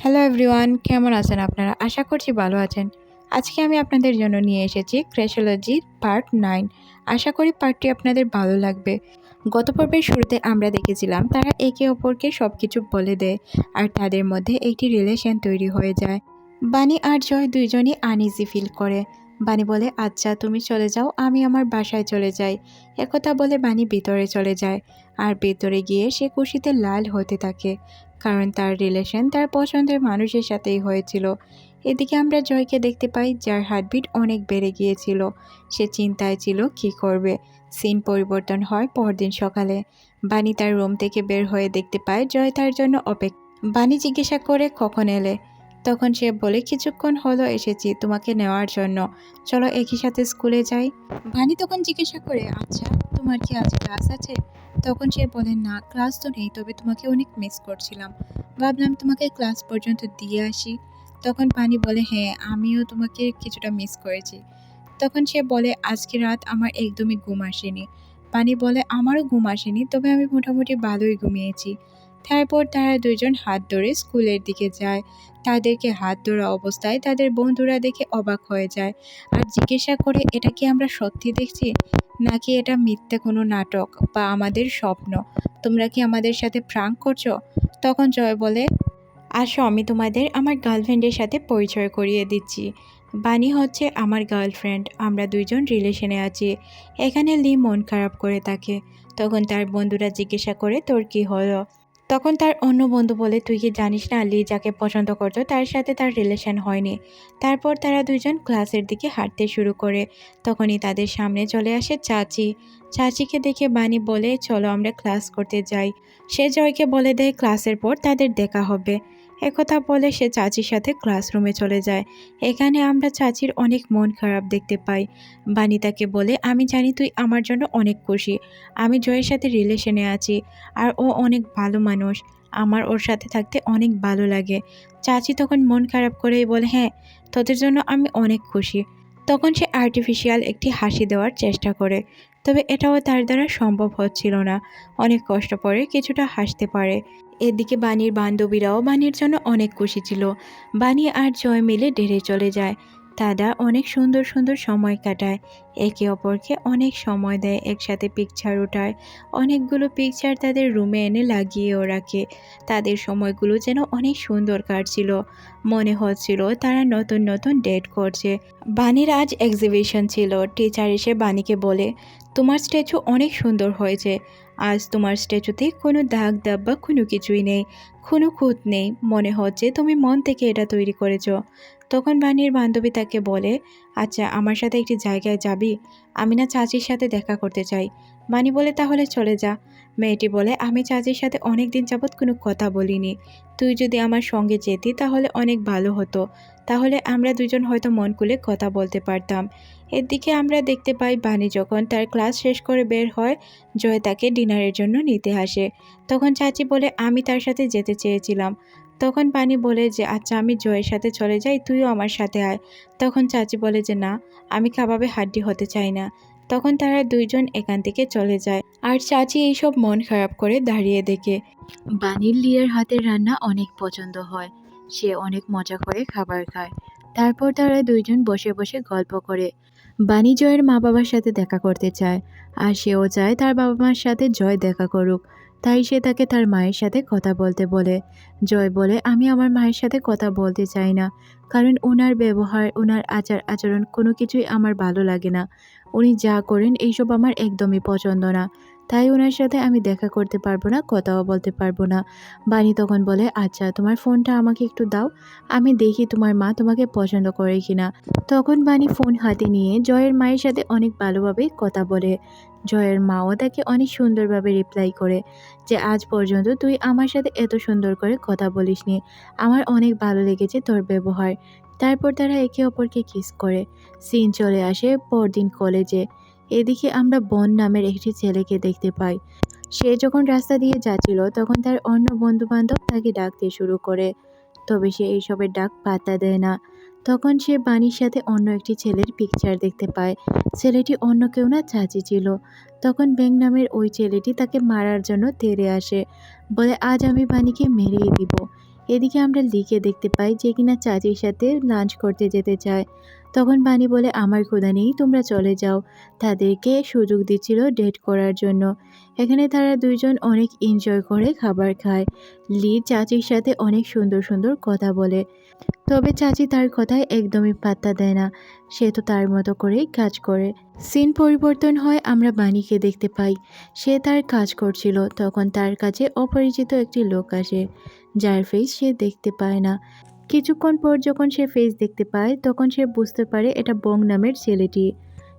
Hello everyone কেমন আছেন আপনারা? আশা করছি ভালো আছেন। আজকে আমি আপনাদের জন্য নিয়ে এসেছি ক্রেশোলজির পার্ট নাইন আশা করি পার্টটি আপনাদের ভালো লাগবে। গত পর্বের শুরুতে আমরা দেখেছিলাম, তারা একে অপরকে সব কিছু বলে দেয় আর তাদের মধ্যে একটি রিলেশন তৈরি হয়ে যায়। বানি আর জয় দুইজনই আনইজি ফিল করে। বানি বলে আচ্ছা তুমি চলে যাও, আমি আমার বাসায় চলে যাই। একথা বলে বানি ভিতরে চলে যায়। আর ভেতরে গিয়ে সে খুশিতে লাল হতে থাকে। কারণ তার রিলেশন তার পছন্দের মানুষের সাথেই হয়েছিল। এদিকে আমরা জয়কে দেখতে পাই, যার হার্টবিট অনেক বেড়ে গিয়েছিল। সে চিন্তায় ছিল, কি করবে? সিন পরিবর্তন হয় পরদিন সকালে। বাণী তার রুম থেকে বের হয়ে দেখতে পায়, জয় তার জন্য অপেক্ষা বাণী জিজ্ঞাসা করে, কখন এলে? তখন সে বলে, কিছুক্ষণ হলো এসেছি তোমাকে নেওয়ার জন্য। চলো একই সাথে স্কুলে যাই। বানি তখন জিজ্ঞাসা করে আচ্ছা তোমার কি আজ ক্লাস আছে? তখন সে বলে, না, ক্লাস তো নেই, তবে তোমাকে অনেক মিস করছিলাম। ভাবলাম তোমাকে ক্লাস পর্যন্ত দিয়ে আসি। তখন পানি বলে হ্যাঁ আমিও তোমাকে কিছুটা মিস করেছি। তখন সে বলে, আজকে রাত আমার একদমই ঘুম আসেনি। পানি বলে, আমারও ঘুম আসেনি, তবে আমি মোটামুটি ভালোই ঘুমিয়েছি। তারপর তারা দুজন হাত ধরে স্কুলের দিকে যায়। তাদেরকে হাত ধরা অবস্থায় তাদের বন্ধুরা দেখে অবাক হয়ে যায়। আর জিজ্ঞাসা করে, এটা কি আমরা সত্যি দেখছি? নাকি এটা মিথ্যে কোনো নাটক বা আমাদের স্বপ্ন? তোমরা কি আমাদের সাথে প্রাঙ্ক করছ? তখন জয় বলে, আসো, আমি তোমাদের আমার গার্লফ্রেন্ডের সাথে পরিচয় করিয়ে দিচ্ছি। বানি হচ্ছে আমার গার্লফ্রেন্ড আমরা দুইজন রিলেশনে আছি। এখানে লি মন খারাপ করে থাকে। তখন তার বন্ধুরা জিজ্ঞাসা করে, তোর কী হলো? তখন তার অন্য বন্ধু বলে, তুই কি জানিস না, লি যাকে পছন্দ করতো, তার সাথে তার রিলেশন হয়নি। তারপর তারা দুজন ক্লাসের দিকে হাঁটতে শুরু করে। তখনই তাদের সামনে চলে আসে চাচি। চাচিকে দেখে বানি বলে, চলো আমরা ক্লাস করতে যাই। সে জয়কে বলে দেয়, ক্লাসের পর তাদের দেখা হবে। একথা বলে সে চাচির সাথে ক্লাসরুমে চলে যায়। এখানে আমরা চাচির অনেক মন খারাপ দেখতে পাই। বানিতাকে বলে, আমি জানি তুই আমার জন্য অনেক খুশি। আমি জয়ের সাথে রিলেশনে আছি আর ও অনেক ভালো মানুষ। আমার ওর সাথে থাকতে অনেক ভালো লাগে। চাচি তখন মন খারাপ করেই বলে হ্যাঁ তোদের জন্য আমি অনেক খুশি। তখন সে আর্টিফিশিয়াল একটি হাসি দেওয়ার চেষ্টা করে। তবে এটাও তার দ্বারা সম্ভব হচ্ছিল না। অনেক কষ্ট পরে কিছুটা হাসতে পারে। এদিকে বাণীর বান্ধবীরাও বাণীর জন্য অনেক খুশি ছিল। বাণী আর জয় মিলে ডেরে চলে যায়। তারা অনেক সুন্দর সুন্দর সময় কাটায়। একে অপরকে অনেক সময় দেয়, একসাথে পিকচার ওঠায়। অনেকগুলো পিকচার তাদের রুমে এনে লাগিয়েও রাখে তাদের সময়গুলো যেন অনেক সুন্দর কাটছিল। মনে হচ্ছিল তারা নতুন নতুন ডেট করছে। বাণীর আজ এক্সিবিশন ছিল। টিচার এসে বাণীকে বলে, তোমার স্ট্যাচু অনেক সুন্দর হয়েছে। আজ তোমার স্ট্যাচুতে কোনো দাগ দাগ বা কোনো কিছুই নেই। কোনো খুঁত নেই। মনে হচ্ছে তুমি মন থেকে এটা তৈরি করেছ। তখন বানির বান্ধবী তাকে বলে আচ্ছা আমার সাথে একটি জায়গায় যাবি? আমি না চাচির সাথে দেখা করতে চাই বানি বলে, তাহলে চলে যা মেয়েটি বলে, আমি চাচির সাথে অনেক দিন যাবৎ কোনো কথা বলিনি। তুই যদি আমার সঙ্গে যেতি, তাহলে অনেক ভালো হতো। তাহলে আমরা দুজন হয়তো মন খুলে কথা বলতে পারতাম এদিকে আমরা দেখতে পাই বানি যখন তার ক্লাস শেষ করে বের হয়, জয় তাকে ডিনারের জন্য নিতে আসে। তখন চাচি বলে, আমি তার সাথে যেতে চেয়েছিলাম। তখন পানি বলে যে আচ্ছা আমি জয়ের সাথে চলে যাই, তুইও আমার সাথে আয়। তখন চাচি বলে যে, না, আমি কাবাবে হাড্ডি হতে চাই না। তখন তারা দুইজন এখান থেকে চলে যায়। আর চাচি এইসব মন খারাপ করে দাঁড়িয়ে দেখে। বানির লিয়ার হাতের রান্না অনেক পছন্দ হয়। সে অনেক মজা করে খাবার খায়। তারপর তারা দুইজন বসে বসে গল্প করে। বাণী জয়ের মা বাবার সাথে দেখা করতে চায়। আর সেও চায় তার বাবা মার সাথে জয় দেখা করুক। তাই সে তাকে তার মায়ের সাথে কথা বলতে বলে। জয় বলে, আমি আমার মায়ের সাথে কথা বলতে চাই না। কারণ ওনার ব্যবহার ওনার আচার আচরণ কোনো কিছুই আমার ভালো লাগে না। উনি যা করেন, এইসব আমার একদমই পছন্দ না। তাই ওনার সাথে আমি দেখা করতে পারব না, কথাও বলতে পারব না। বাণী তখন বলে আচ্ছা তোমার ফোনটা আমাকে একটু দাও। আমি দেখি তোমার মা তোমাকে পছন্দ করে কিনা। তখন বাণী ফোন হাতে নিয়ে জয়ের মায়ের সাথে অনেক ভালোভাবে কথা বলে। জয়ের মাও তাকে অনেক সুন্দরভাবে রিপ্লাই করে। যে আজ পর্যন্ত তুই আমার সাথে এত সুন্দর করে কথা বলিসনি। আমার অনেক ভালো লেগেছে তোর ব্যবহার। তারপর তারা একে অপরকে কিস করে। সিন চলে আসে পরদিন কলেজে। এদিকে আমরা বন নামের একটি ছেলেকে দেখতে পাই। সে যখন রাস্তা দিয়ে যাচ্ছিল, তখন তার অন্য বন্ধু বান্ধব তাকে ডাকতে শুরু করে। তবে সে এইসবের ডাক পাত্তা দেয় না। তখন সে বাণীর সাথে অন্য একটি ছেলের পিকচার দেখতে পায়। ছেলেটি অন্য কেউ না, চাচি ছিল। তখন ব্যাং নামের ওই ছেলেটি তাকে মারার জন্য তেড়ে আসে। বলে, আজ আমি বাণীকে মেরেই দিব। এদিকে আমরা লিকে দেখতে পাই যে কিনা চাচির সাথে লাঞ্চ করতে যেতে চায়। তখন বানি বলে, আমার ক্ষুধা নেই, তোমরা চলে যাও। তাদেরকে সুযোগ দিচ্ছিল ডেট করার জন্য। এখানে তারা দুইজন অনেক এনজয় করে খাবার খায়। লি চাচির সাথে অনেক সুন্দর সুন্দর কথা বলে। তবে চাচি তার কথায় একদমই পাত্তা দেয় না। সে তো তার মতো করেই কাজ করে। সিন পরিবর্তন হয়, আমরা বাণীকে দেখতে পাই। সে তার কাজ করছিল, তখন তার কাছে অপরিচিত একটি লোক আসে, যার ফেস সে দেখতে পায় না। কিছুক্ষণ পর যখন সে ফেস দেখতে পায়, তখন সে বুঝতে পারে এটা বং নামের ছেলেটি।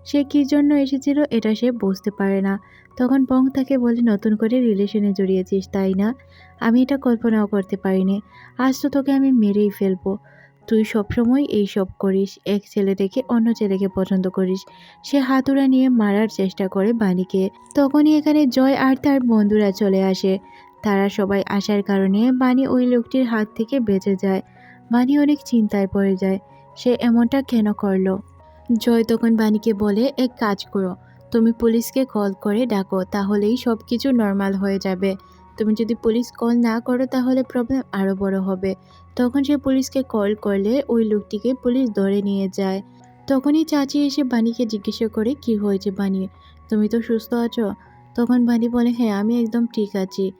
সে কী জন্য এসেছিল এটা সে বুঝতে পারে না। তখন বং তাকে বলে, নতুন করে রিলেশনে জড়িয়েছিস, তাই না? আমি এটা কল্পনাও করতে পারিনি। আজ তো তোকে আমি মেরেই ফেলব। তুই সবসময় এই সব করিস। এক ছেলে থেকে অন্য ছেলেকে পছন্দ করিস। সে হাতুড়া নিয়ে মারার চেষ্টা করে বাণীকে। তখনই এখানে জয় আর তার বন্ধুরা চলে আসে। তারা সবাই আসার কারণে বাণী ওই লোকটির হাত থেকে বেঁচে যায়। বাণী অনেক চিন্তায় পড়ে যায়। সে এমনটা কেন করল? জয় তখন বাণীকে বলে, এক কাজ করো। তুমি পুলিশকে কল করে ডাকো, তাহলেই সব কিছু নর্মাল হয়ে যাবে। তুমি যদি পুলিশ কল না করো, তাহলে প্রবলেম আরও বড় হবে। তখন সে পুলিশকে কল করলে ওই লোকটিকে পুলিশ ধরে নিয়ে যায়। তখনই চাচি এসে বাণীকে জিজ্ঞাসা করে, কি হয়েছে বাণী? তুমি তো সুস্থ আছো? তখন বাণী বলে হ্যাঁ আমি একদম ঠিক আছি।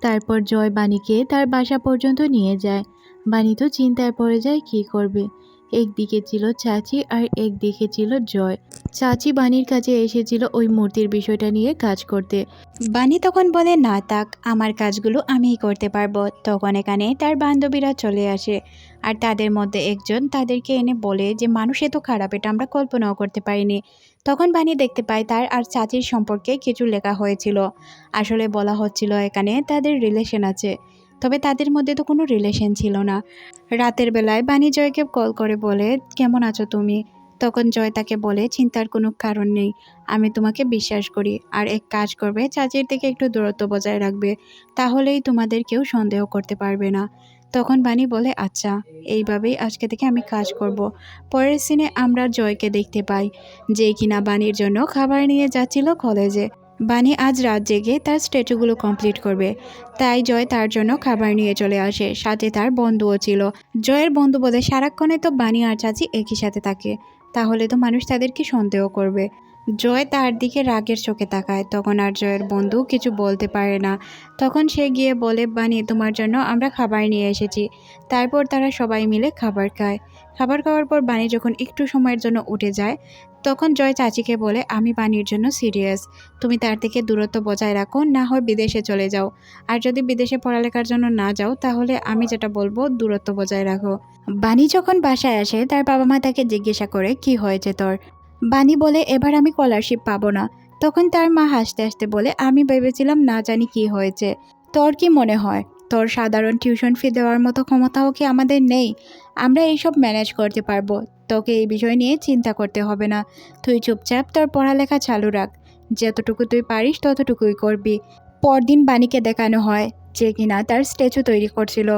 তারপর জয় বাণীকে তার বাসা পর্যন্ত নিয়ে যায়। বাণী তো চিন্তায় পড়ে যায়, কি করবে? একদিকে ছিল চাচি আর একদিকে ছিল জয়। চাচি বাণীর কাছে এসেছিল ওই মূর্তির বিষয়টা নিয়ে কাজ করতে। বাণী তখন বলে, না তাক আমার কাজগুলো আমিই করতে পারব। তখন এখানে তার বান্ধবীরা চলে আসে আর তাদের মধ্যে একজন তাদেরকে এনে বলে যে, মানুষ এত খারাপ, এটা আমরা কল্পনাও করতে পারিনি। তখন বাণী দেখতে পায় তার আর চাচির সম্পর্কে কিছু লেখা হয়েছিল। আসলে বলা হচ্ছিল এখানে তাদের রিলেশন আছে। তবে তাদের মধ্যে তো কোনো রিলেশন ছিল না। রাতের বেলায় বাণী জয়কে কল করে বলে, কেমন আছো তুমি? তখন জয় তাকে বলে, চিন্তার কোনো কারণ নেই। আমি তোমাকে বিশ্বাস করি। আর এক কাজ করবে, চাচির থেকে একটু দূরত্ব বজায় রাখবে। তাহলেই তোমাদের কেউ সন্দেহ করতে পারবে না। তখন বাণী বলে আচ্ছা এইভাবেই আজকে থেকে আমি কাজ করব। পরের সিনে আমরা জয়কে দেখতে পাই, যে কিনা বাণীর জন্য খাবার নিয়ে যাচ্ছিল কলেজে বাণী আজ রাত জেগে তার স্ট্যাচুগুলো কমপ্লিট করবে। তাই জয় তার জন্য খাবার নিয়ে চলে আসে। সাথে তার বন্ধুও ছিল। জয়ের বন্ধু বলে সারাক্ষণে তো বাণী আর চাচি একই সাথে থাকে। তাহলে তো মানুষ তাদেরকে সন্দেহ করবে। জয় তার দিকে রাগের চোখে তাকায়। তখন আর জয়ের বন্ধু কিছু বলতে পারে না। তখন সে গিয়ে বলে, বানি, তোমার জন্য আমরা খাবার নিয়ে এসেছি। তারপর তারা সবাই মিলে খাবার খায়। খাবার খাওয়ার পর বানি যখন একটু সময়ের জন্য উঠে যায় তখন জয় চাচিকে বলে, আমি বানির জন্য সিরিয়াস। তুমি তার থেকে দূরত্ব বজায় রাখো, না হয় বিদেশে চলে যাও। আর যদি বিদেশে পড়ালেখার জন্য না যাও, তাহলে আমি যেটা বলব, দূরত্ব বজায় রাখো। বানি যখন বাসায় আসে, তার বাবা মা তাকে জিজ্ঞাসা করে, কি হয়েছে তোর? বানি বলে, এবার আমি স্কলারশিপ পাবো না। তখন তার মা হাসতে হাসতে বলে, আমি ভেবেছিলাম না জানি কি হয়েছে। তোর কি মনে হয়? তোর সাধারণ টিউশন ফি দেওয়ার মতো ক্ষমতাও কি আমাদের নেই? আমরা এইসব ম্যানেজ করতে পারব। তোকে এই বিষয় নিয়ে চিন্তা করতে হবে না। তুই চুপচাপ তোর পড়ালেখা চালু রাখ। যতটুকু তুই পারিস ততটুকুই করবি। পরদিন বাণীকে দেখানো হয় যে কিনা তার স্ট্যাচু তৈরি করছিল।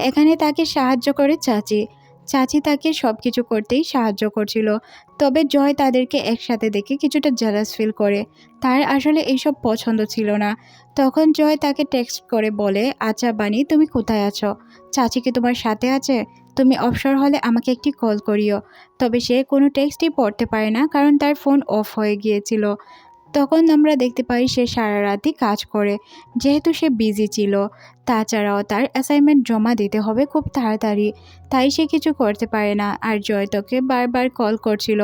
এখানে তাকে সাহায্য করে চাচি। চাচি তাকে সব কিছু করতেই সাহায্য করছিল। তবে জয় তাদেরকে একসাথে দেখে কিছুটা জেলাস ফিল করে। তার আসলে এইসব পছন্দ ছিল না। তখন জয় তাকে টেক্সট করে বলে আচ্ছা বানি তুমি কোথায় আছো? চাচি কি তোমার সাথে আছে? তুমি অবসর হলে আমাকে একটি কল করিও। তবে সে কোনো টেক্সটই পড়তে পারে না, কারণ তার ফোন অফ হয়ে গিয়েছিল। তখন আমরা দেখতে পাই সে সারা রাতই কাজ করে। যেহেতু সে বিজি ছিল, তাছাড়াও তার অ্যাসাইনমেন্ট জমা দিতে হবে খুব তাড়াতাড়ি। তাই সে কিছু করতে পারে না আর জয় তোকে বারবার কল করছিল।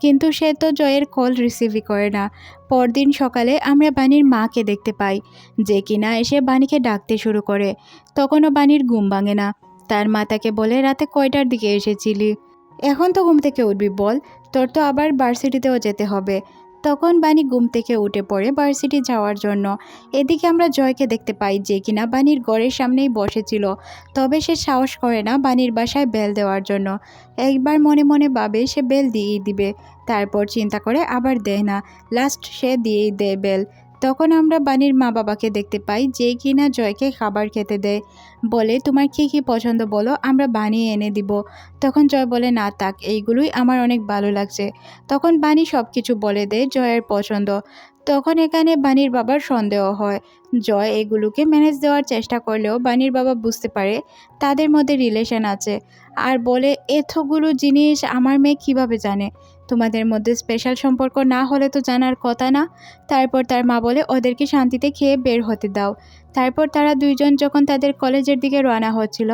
কিন্তু সে তো জয়ের কল রিসিভই করে না। পরদিন সকালে আমরা বাণীর মাকে দেখতে পাই, যে কিনা এসে বাণীকে ডাকতে শুরু করে। তখনও বাণীর ঘুম ভাঙে না। তার মা তাকে বলে, রাতে কয়টার দিকে এসেছিলি? এখন তো ঘুম থেকে উঠবি বল, তোর তো আবার ভার্সিটিতেও যেতে হবে। তখন বাণী ঘুম থেকে উঠে পড়ে ভার্সিটি যাওয়ার জন্য। এদিকে আমরা জয়কে দেখতে পাই যে কিনা বাণীর ঘরের সামনেই বসেছিল, তবে সে সাহস করে না বাণীর বাসায় বেল দেওয়ার জন্য। একবার মনে মনে ভাবে সে বেল দিয়েই দিবে, তারপর চিন্তা করে আবার দেয় না। লাস্ট সে দিয়েই দেয় বেল তখন আমরা বানির মা বাবাকে দেখতে পাই যে কিনা জয়কে খাবার খেতে দেয়। বলে, তোমার কী কী পছন্দ বলো, আমরা বানিয়ে এনে দিব। তখন জয় বলে, না তাক এইগুলোই আমার অনেক ভালো লাগছে। তখন বানি সব কিছু বলে দেয় জয়ের পছন্দ। তখন এখানে বানির বাবার সন্দেহ হয়। জয় এগুলোকে ম্যানেজ দেওয়ার চেষ্টা করলেও বানির বাবা বুঝতে পারে তাদের মধ্যে রিলেশন আছে। আর বলে, এতগুলো জিনিস আমার মেয়ে কীভাবে জানে? তোমাদের মধ্যে স্পেশাল সম্পর্ক না হলে তো জানার কথা না। তারপর তার মা বলে, ওদেরকে শান্তিতে খেয়ে বের হতে দাও। তারপর তারা দুইজন যখন তাদের কলেজের দিকে রওনা হচ্ছিল,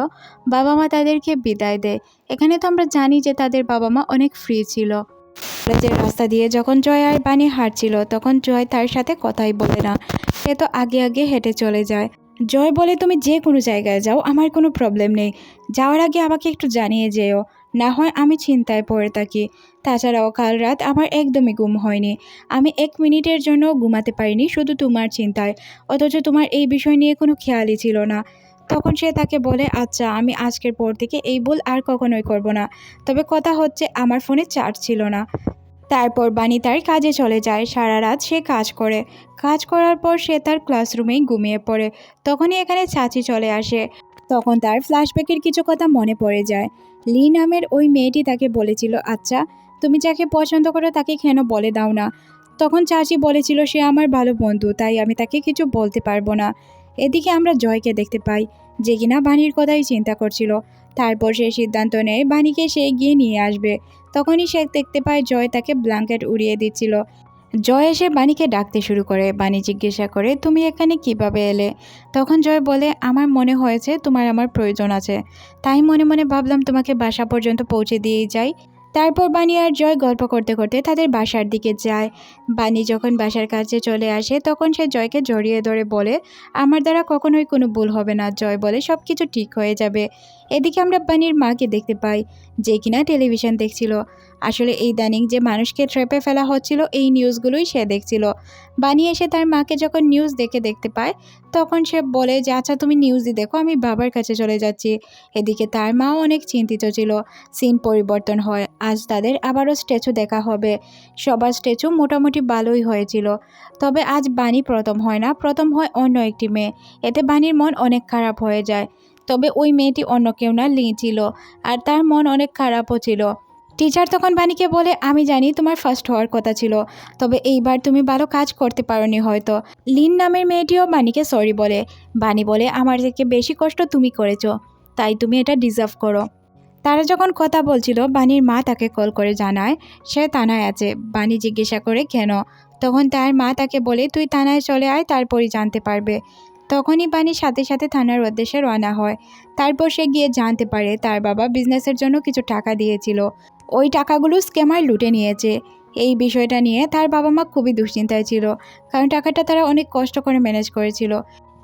বাবা মা তাদেরকে বিদায় দেয়। এখানে তো আমরা জানি যে তাদের বাবা মা অনেক ফ্রি ছিল। কলেজের রাস্তা দিয়ে যখন জয় আর বাণী হাঁটছিল, তখন জয় তার সাথে কথাই বলে না। সে তো আগে আগে হেঁটে চলে যায়। জয় বলে, তুমি যে কোনো জায়গায় যাও, আমার কোনো প্রবলেম নেই। যাওয়ার আগে আমাকে একটু জানিয়ে যেও। না হয় আমি চিন্তায় পড়ে থাকি। তাছাড়াও কাল রাত আমার একদমই ঘুম হয়নি। আমি এক মিনিটের জন্য ঘুমাতে পারিনি, শুধু তোমার চিন্তায়। অথচ তোমার এই বিষয় নিয়ে কোনো খেয়ালই ছিল না। তখন সে তাকে বলে আচ্ছা আমি আজকের পর থেকে এই ভুল আর কখনোই করব না। তবে কথা হচ্ছে, আমার ফোনে চার্জ ছিল না। তারপর বানি তার কাজে চলে যায়। সারা রাত সে কাজ করে। কাজ করার পর সে তার ক্লাসরুমেই ঘুমিয়ে পড়ে। তখনই এখানে চাচি চলে আসে। তখন তার ফ্ল্যাশব্যাকের কিছু কথা মনে পড়ে যায়। লি নামের ওই মেয়েটি তাকে বলেছিল আচ্ছা তুমি যাকে পছন্দ করো তাকে কেন বলে দাও না? তখন চাচি বলেছিল সে আমার ভালো বন্ধু, তাই আমি তাকে কিছু বলতে পারব না। এদিকে আমরা জয়কে দেখতে পাই, যে কিনা বাণীর কথাই চিন্তা করছিল। তারপর সে সিদ্ধান্ত নেয় বাণীকে সে গিয়ে নিয়ে আসবে। তখনই সে দেখতে পায় জয় তাকে ব্ল্যাঙ্কেট উড়িয়ে দিচ্ছিল। জয় এসে বাণীকে ডাকতে শুরু করে। বাণী জিজ্ঞাসা করে, তুমি এখানে কীভাবে এলে? তখন জয় বলে, আমার মনে হয়েছে তোমার আমার প্রয়োজন আছে। তাই মনে মনে ভাবলাম তোমাকে বাসা পর্যন্ত পৌঁছে দিয়েই যাই। তারপর বাণী আর জয় গল্প করতে করতে তাদের বাসার দিকে যায়। বাণী যখন বাসার কাছে চলে আসে, তখন সে জয়কে জড়িয়ে ধরে বলে, আমার দ্বারা কখনোই কোনো ভুল হবে না, জয় বলে সব কিছু ঠিক হয়ে যাবে। এদিকে আমরা বাণীর মাকে দেখতে পাই, যে কিনা টেলিভিশন দেখছিল। আসলে এই দানিং যে মানুষকে ট্রেপে ফেলা হচ্ছিল, এই নিউজগুলোই সে দেখছিল। বাণী এসে তার মাকে যখন নিউজ দেখে দেখতে পায়, তখন সে বলে যে আচ্ছা তুমি নিউজই দেখো, আমি বাবার কাছে চলে যাচ্ছি। এদিকে তার মাও অনেক চিন্তিত ছিল। সিন পরিবর্তন হয়, আজ তাদের আবারও স্ট্যাচু দেখা হবে। সবার স্ট্যাচু মোটামুটি ভালোই হয়েছিল। তবে আজ বাণী প্রথম হয় না, প্রথম হয় অন্য একটি মেয়ে। এতে বাণীর মন অনেক খারাপ হয়ে যায়। তবে ওই মেয়েটি অন্য কেউ না, লি ছিল। আর তার মন অনেক খারাপও ছিল। টিচার তখন বাণীকে বলে, আমি জানি তোমার ফার্স্ট হওয়ার কথা ছিল, তবে এইবার তুমি ভালো কাজ করতে পারোনি হয়তো। লিন নামের মেয়েটিও বাণীকে সরি বলে। বাণী বলে, আমার থেকে বেশি কষ্ট তুমি করেছ, তাই তুমি এটা ডিজার্ভ করো। তারা যখন কথা বলছিল, বাণীর মা তাকে কল করে জানায়, সে থানায় আছে। বাণী জিজ্ঞাসা করে, কেন? তখন তার মা তাকে বলে, তুই তানায় চলে আয়, তারপরই জানতে পারবে। তখনই পানি সাথে সাথে থানার উদ্দেশ্যে রওনা হয়। তারপর সে গিয়ে জানতে পারে তার বাবা বিজনেসের জন্য কিছু টাকা দিয়েছিল। ওই টাকাগুলো স্ক্যামার লুটে নিয়েছে। এই বিষয়টা নিয়ে তার বাবা মা খুবই দুশ্চিন্তায় ছিল। কারণ টাকাটা তারা অনেক কষ্ট করে ম্যানেজ করেছিল।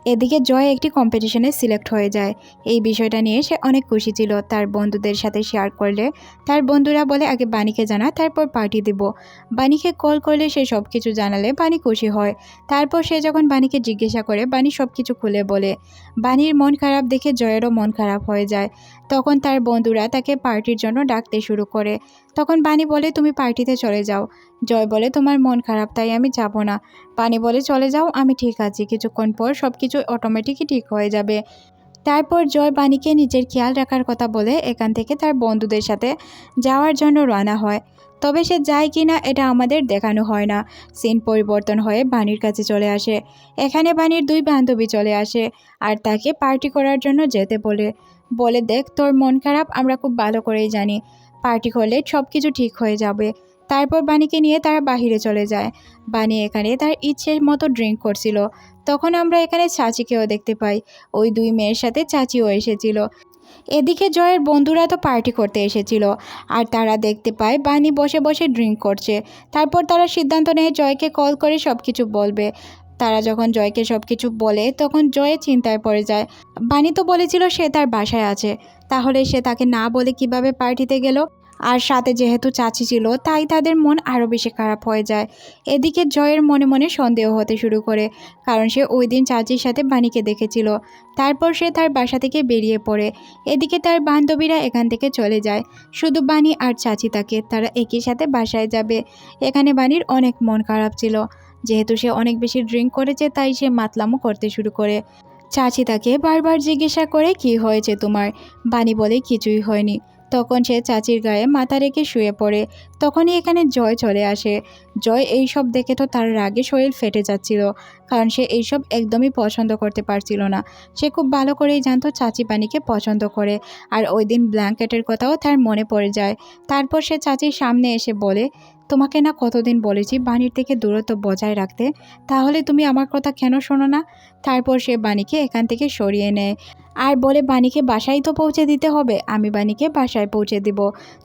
এদিকে জয় একটি কম্পিটিশনে সিলেক্ট হয়ে যায়। এই বিষয়টা নিয়ে সে অনেক খুশি ছিল। তার বন্ধুদের সাথে শেয়ার করলে, তার বন্ধুরা বলে, আগে বাণীকে জানা, তারপর পার্টি দিব। বাণীকে কল করলে সে সব কিছু জানালে বাণী খুশি হয়। তারপর সে যখন বাণীকে জিজ্ঞাসা করে বাণী সব কিছু খুলে বলে। বাণীর মন খারাপ দেখে জয়েরও মন খারাপ হয়ে যায়। তখন তার বন্ধুরা তাকে পার্টির জন্য ডাকতে শুরু করে। তখন বাণী বলে, তুমি পার্টিতে চলে যাও। জয় বলে, তোমার মন খারাপ, তাই আমি যাব না। বাণী বলে, চলে যাও, আমি ঠিক আছি। কিছুক্ষণ পর সব কিছু অটোমেটিকই ঠিক হয়ে যাবে। তারপর জয় বাণীকে নিজের খেয়াল রাখার কথা বলে এখান থেকে তার বন্ধুদের সাথে যাওয়ার জন্য রওনা হয়। তবে সে যায় কি না এটা আমাদের দেখানো হয় না। সিন পরিবর্তন হয়ে বাণীর কাছে চলে আসে। এখানে বাণীর দুই বান্ধবী চলে আসে আর তাকে পার্টি করার জন্য যেতে বলে। বলে, দেখ, তোর মন খারাপ, আমরা খুব ভালো করেই জানি। পার্টি করলে সব কিছু ঠিক হয়ে যাবে। তারপর বাণীকে নিয়ে তারা বাহিরে চলে যায়। বাণী এখানে তার ইচ্ছে মতো ড্রিঙ্ক করছিল। তখন আমরা এখানে চাচিকেও দেখতে পাই। ওই দুই মেয়ের সাথে চাচিও এসেছিল। এদিকে জয়ের বন্ধুরা তো পার্টি করতে এসেছিল, আর তারা দেখতে পায় বানি বসে বসে ড্রিঙ্ক করছে। তারপর তারা সিদ্ধান্ত নেয় জয়কে কল করে সব কিছু বলবে। তারা যখন জয়কে সব কিছু বলে, তখন জয়ের চিন্তায় পড়ে যায়। বাণী তো বলেছিল সে তার বাসায় আছে। তাহলে সে তাকে না বলে কীভাবে পার্টিতে গেল? আর সাথে যেহেতু চাচি ছিল, তাই তাদের মন আরও বেশি খারাপ হয়ে যায়। এদিকে জয়ের মনে মনে সন্দেহ হতে শুরু করে, কারণ সে ওই দিন চাচির সাথে বাণীকে দেখেছিল। তারপর সে তার বাসা থেকে বেরিয়ে পড়ে। এদিকে তার বান্ধবীরা এখান থেকে চলে যায়। শুধু বাণী আর চাচি তাকে তারা একই সাথে বাসায় যাবে। এখানে বাণীর অনেক মন খারাপ ছিল। যেহেতু সে অনেক বেশি ড্রিঙ্ক করেছে, তাই সে মাতলামো করতে শুরু করে। চাচি তাকে বারবার জিজ্ঞাসা করে, কি হয়েছে তোমার? বাণী বলে, কিছুই হয়নি। তখন সে চাচির গায়ে মাথা রেখে শুয়ে পড়ে। তখনই এখানে জয় চলে আসে। জয় এই সব দেখে তো তার রাগে শরীর ফেটে যাচ্ছিল, কারণ সে এইসব একদমই পছন্দ করতে পারছিল না। সে খুব ভালো করেই জানতো চাচি পানিকে পছন্দ করে, আর ওই দিন ব্ল্যাঙ্কেটের কথাও তার মনে পড়ে যায়। তারপর সে চাচির সামনে এসে বলে তোমাকে না কতদিন বলেছি বাণীর থেকে দূরত্ব বজায় রাখতে? তাহলে তুমি আমার কথা কেন শোনো না? তারপর সে বাণীকে এখান থেকে সরিয়ে নেয়। আর বলে, বাণীকে বাসায় তো পৌঁছে দিতে হবে। আমি বাণীকে বাসায় পৌঁছে দিব।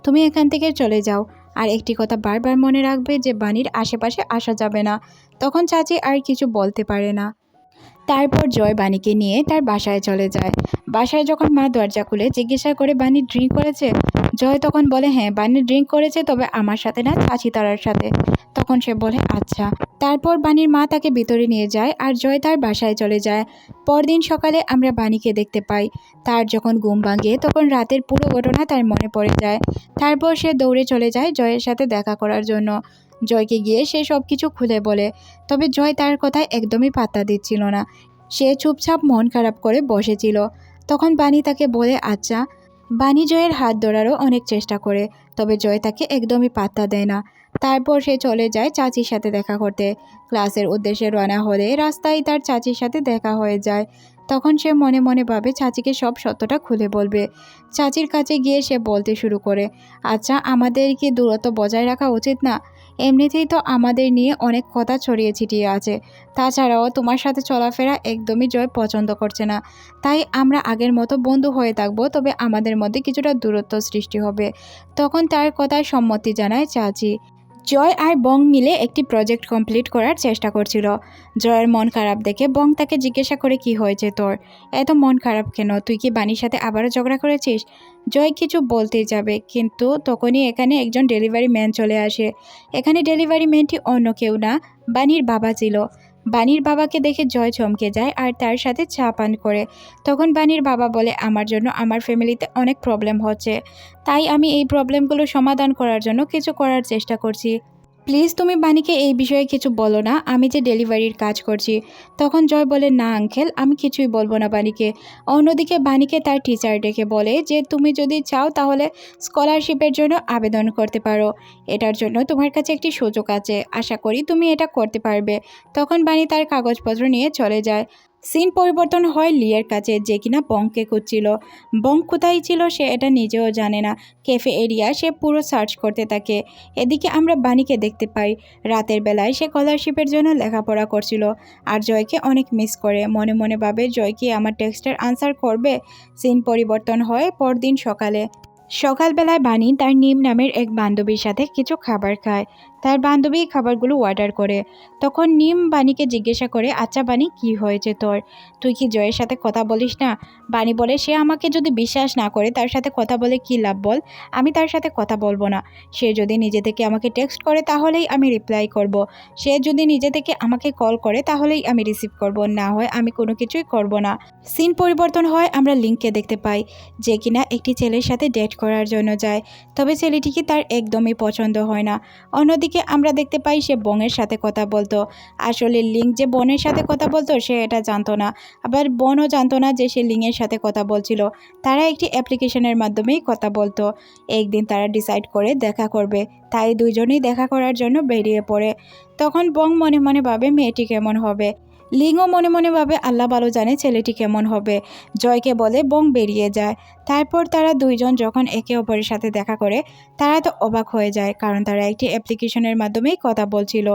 তুমি এখান থেকে চলে যাও। আর একটি কথা বারবার মনে রাখবে যে বাণীর আশেপাশে আসা যাবে না। তখন চাচি আর কিছু বলতে পারে না। তারপর জয় বাণীকে নিয়ে তার বাসায় চলে যায়। বাসায় যখন মা দরজা খুলে জিজ্ঞাসা করে, বাণী ড্রিঙ্ক করেছে? জয় তখন বলে হ্যাঁ বাণী ড্রিঙ্ক করেছে, তবে আমার সাথে না, চাচি তারার সাথে। তখন সে বলে আচ্ছা। তারপর বাণীর মা তাকে ভিতরে নিয়ে যায় আর জয় তার বাসায় চলে যায়। পরদিন সকালে আমরা বাণীকে দেখতে পাই। তার যখন ঘুম ভাঙে, তখন রাতের পুরো ঘটনা তার মনে পড়ে যায়। তারপর সে দৌড়ে চলে যায় জয়ের সাথে দেখা করার জন্য। জয়কে গিয়ে সে সব কিছু খুলে বলে, তবে জয় তার কথায় একদমই পাত্তা দিচ্ছিল না। সে চুপচাপ মন খারাপ করে বসেছিল। তখন বাণী তাকে বলে আচ্ছা। বাণী জয়ের হাত ধরারও অনেক চেষ্টা করে, তবে জয় তাকে একদমই পাত্তা দেয় না। তারপর সে চলে যায় চাচির সাথে দেখা করতে। ক্লাসের উদ্দেশ্যে রওনা হলে রাস্তায় তার চাচির সাথে দেখা হয়ে যায়। তখন সে মনে মনে ভাবে চাচিকে সব সত্যটা খুলে বলবে। চাচির কাছে গিয়ে সে বলতে শুরু করে আচ্ছা আমাদের কি দূরত্ব বজায় রাখা উচিত না? এমনিতেই তো আমাদের নিয়ে অনেক কথা ছড়িয়ে ছিটিয়ে আছে। তাছাড়াও তোমার সাথে চলাফেরা একদমই জয় পছন্দ করছে না। তাই আমরা আগের মতো বন্ধু হয়ে থাকব, তবে আমাদের মধ্যে কিছুটা দূরত্ব সৃষ্টি হবে। তখন তার কথায় সম্মতি জানায় চাচি। জয় আর বং মিলে একটি প্রজেক্ট কমপ্লিট করার চেষ্টা করছিল। জয়ের মন খারাপ দেখে বং তাকে জিজ্ঞাসা করে, কি হয়েছে তোর? এত মন খারাপ কেন? তুই কি বাণীর সাথে আবারও ঝগড়া করেছিস? জয় কিছু বলতে যাবে, কিন্তু তখনই এখানে একজন ডেলিভারি ম্যান চলে আসে। এখানে ডেলিভারি ম্যানটি অন্য কেউ না বাণীর বাবা ছিল। বাণীর বাবাকে দেখে জয় চমকে যায় আর তার সাথে চা পান করে। তখন বাণীর বাবা বলে, আমার জন্য আমার ফ্যামিলিতে অনেক প্রবলেম হচ্ছে। তাই আমি এই প্রবলেমগুলো সমাধান করার জন্য কিছু করার চেষ্টা করছি। প্লিজ তুমি বাণীকে এই বিষয়ে কিছু বলো না, আমি যে ডেলিভারির কাজ করছি। তখন জয় বলে, না, আঙ্কেল, আমি কিছুই বলব না বাণীকে অন্যদিকে বাণীকে তার টিচার ডেকে বলে যে, তুমি যদি চাও তাহলে স্কলারশিপের জন্য আবেদন করতে পারো। এটার জন্য তোমার কাছে একটি সুযোগ আছে। আশা করি তুমি এটা করতে পারবে। তখন বাণী তার কাগজপত্র নিয়ে চলে যায়। সিন পরিবর্তন হয় লিয়ের কাছে, যে কিনা বংকে খুঁজছিল। বং কোথায় ছিল সে এটা নিজেও জানে না। ক্যাফে এরিয়া সে পুরো সার্চ করতে থাকে। এদিকে আমরা বাণীকে দেখতে পাই। রাতের বেলায় সে স্কলারশিপের জন্য লেখাপড়া করছিল আর জয়কে অনেক মিস করে। মনে মনে ভাবে, জয় কি আমার টেক্সটের আনসার করবে? সিন পরিবর্তন হয় পরদিন সকালে। সকালবেলায় বাণী তার নিম নামের এক বান্ধবীর সাথে কিছু খাবার খায়। তার বান্ধবী খাবারগুলো অর্ডার করে। তখন নিম বাণীকে জিজ্ঞাসা করে আচ্ছা বাণী, কি হয়েছে তোর? তুই কি জয়ের সাথে কথা বলিস না? বাণী বলে, সে আমাকে যদি বিশ্বাস না করে, তার সাথে কথা বলে কি লাভ বল? আমি তার সাথে কথা বলব না। সে যদি নিজে থেকে আমাকে টেক্সট করে, তাহলেই আমি রিপ্লাই করব। সে যদি নিজে থেকে আমাকে কল করে, তাহলেই আমি রিসিভ করব। না হয় আমি কোনো কিছুই করব না। সিন পরিবর্তন হয়, আমরা লিঙ্ককে দেখতে পাই যে কিনা একটি ছেলের সাথে ডেট করার জন্য যায়। তবে ছেলেটিকে তার একদমই পছন্দ হয় না। অন্যদিকে আমরা দেখতে পাই সে বনের সাথে কথা বলতো। আসলে লিঙ্ক যে বনের সাথে কথা বলতো, সে এটা জানতো না। আবার বনও জানতো না যে সে লিংয়ের সাথে কথা বলছিল। তারা একটি অ্যাপ্লিকেশনের মাধ্যমেই কথা বলতো। একদিন তারা ডিসাইড করে দেখা করবে। তাই দুজনেই দেখা করার জন্য বেরিয়ে পড়ে। তখন বং মনে মনে ভাবে মেয়েটি কেমন হবে। লিঙ্গও মনে মনে ভাবে আল্লাহ ভালো জানে ছেলেটি কেমন হবে। জয়কে বলে, বং বেরিয়ে যায়। তারপর তারা দুইজন যখন একে অপরের সাথে দেখা করে, তারা তো অবাক হয়ে যায়, কারণ তারা একটি অ্যাপ্লিকেশনের মাধ্যমেই কথা বলছিল।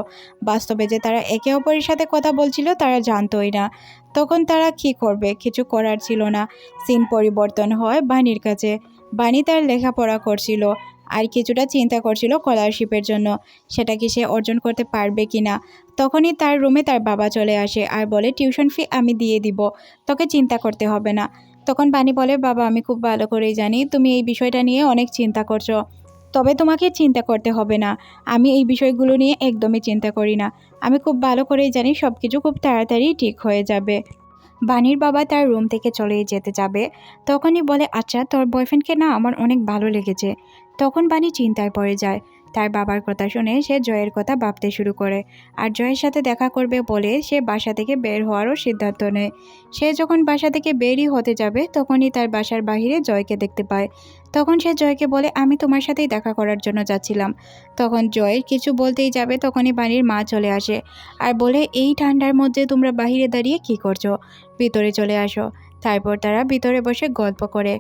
বাস্তবে যে তারা একে অপরের সাথে কথা বলছিল, তারা জানতোই না। তখন তারা কি করবে? কিছু করার ছিল না। সিন পরিবর্তন হয় বাণীর কাছে। বাণী তার লেখাপড়া করছিল। আর কিছুটা চিন্তা করছিল স্কলারশিপের জন্য, সেটা কি সে অর্জন করতে পারবে কি না? তখনই তার রুমে তার বাবা চলে আসে আর বলে টিউশন ফি আমি দিয়ে দিব, তোকে চিন্তা করতে হবে না। তখন বাণী বলে, বাবা, আমি খুব ভালো করেই জানি, তুমি এই বিষয়টা নিয়ে অনেক চিন্তা করছ, তবে তোমাকে চিন্তা করতে হবে না। আমি এই বিষয়গুলো নিয়ে একদমই চিন্তা করি না। আমি খুব ভালো করেই জানি সব কিছু খুব তাড়াতাড়ি ঠিক হয়ে যাবে। বাণীর বাবা তার রুম থেকে চলে যেতে যাবে। তখনই বলে আচ্ছা তোর বয়ফ্রেন্ডকে না আমার অনেক ভালো লেগেছে। তখন বাণী চিন্তায় পড়ে যায়। তার বাবার কথা শুনে সে জয়ের কথা ভাবতে শুরু করে আর জয়ের সাথে দেখা করবে বলে সে বাসা থেকে বের হওয়ারও সিদ্ধান্ত নেয়। সে যখন বাসা থেকে বেরই হতে যাবে, তখনই তার বাসার বাহিরে জয়কে দেখতে পায়। তখন সে জয়কে বলে, আমি তোমার সাথেই দেখা করার জন্য যাচ্ছিলাম। তখন জয় কিছু বলতেই যাবে, তখনই বাণীর মা চলে আসে আর বলে, এই ঠান্ডার মধ্যে তোমরা বাহিরে দাঁড়িয়ে কি করছ? ভিতরে চলে আসো। তারপর তারা ভিতরে বসে গল্প করে।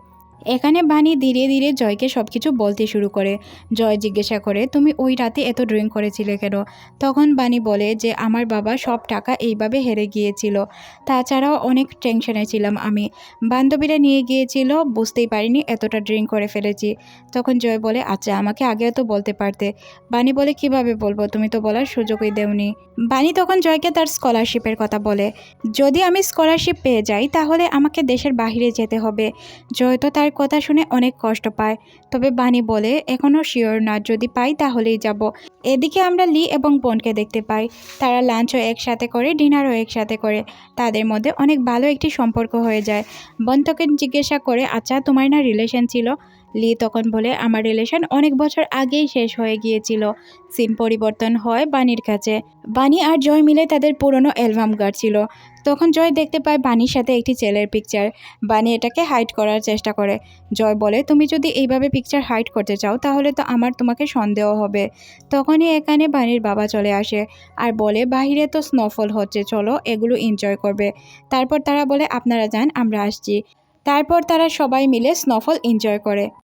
এখানে বাণী ধীরে ধীরে জয়কে সব কিছু বলতে শুরু করে। জয় জিজ্ঞাসা করে, তুমি ওই রাতে এত ড্রিঙ্ক করেছিলে কেন? তখন বাণী বলে যে, আমার বাবা সব টাকা এইভাবে হেরে গিয়েছিল। তাছাড়াও অনেক টেনশনে ছিলাম আমি। বান্ধবীরা নিয়ে গিয়েছিল, বুঝতেই পারিনি এতটা ড্রিঙ্ক করে ফেলেছি। তখন জয় বলে আচ্ছা আমাকে আগেও তো বলতে পারতে। বাণী বলে, কীভাবে বলব? তুমি তো বলার সুযোগই দেওনি। বাণী তখন জয়কে তার স্কলারশিপের কথা বলে, যদি আমি স্কলারশিপ পেয়ে যাই, তাহলে আমাকে দেশের বাইরে যেতে হবে। জয় তো তার কথা শুনে অনেক কষ্ট পায়। তবে বাণী বলে এখনও শিওর না যদি পাই তাহলেই যাব। এদিকে আমরা লি এবং বোনকে দেখতে পাই। তারা লাঞ্চও একসাথে করে ডিনারও একসাথে করে। তাদের মধ্যে অনেক ভালো একটি সম্পর্ক হয়ে যায়। বোন তোকে জিজ্ঞাসা করে আচ্ছা তোমার না রিলেশন ছিল? লি তখন বলে, আমার রিলেশন অনেক বছর আগেই শেষ হয়ে গিয়েছিল। সিন পরিবর্তন হয় বাণীর কাছে। বাণী আর জয় মিলে তাদের পুরনো অ্যালবাম গাড়ছিল। তখন জয় দেখতে পায় বাণীর সাথে একটি ছেলের পিকচার বাণী এটাকে হাইড করার চেষ্টা করে। জয় বলে, তুমি যদি এইভাবে পিকচার হাইড করতে চাও, তাহলে তো আমার তোমাকে সন্দেহ হবে। তখনই এখানে বাণীর বাবা চলে আসে আর বলে বাইরে তো স্নোফল হচ্ছে, চলো এগুলো এনজয় করবে। তারপর তারা বলে, আপনারা যান, আমরা আসছি। তারপর তারা সবাই মিলে স্নোফল এনজয় করে।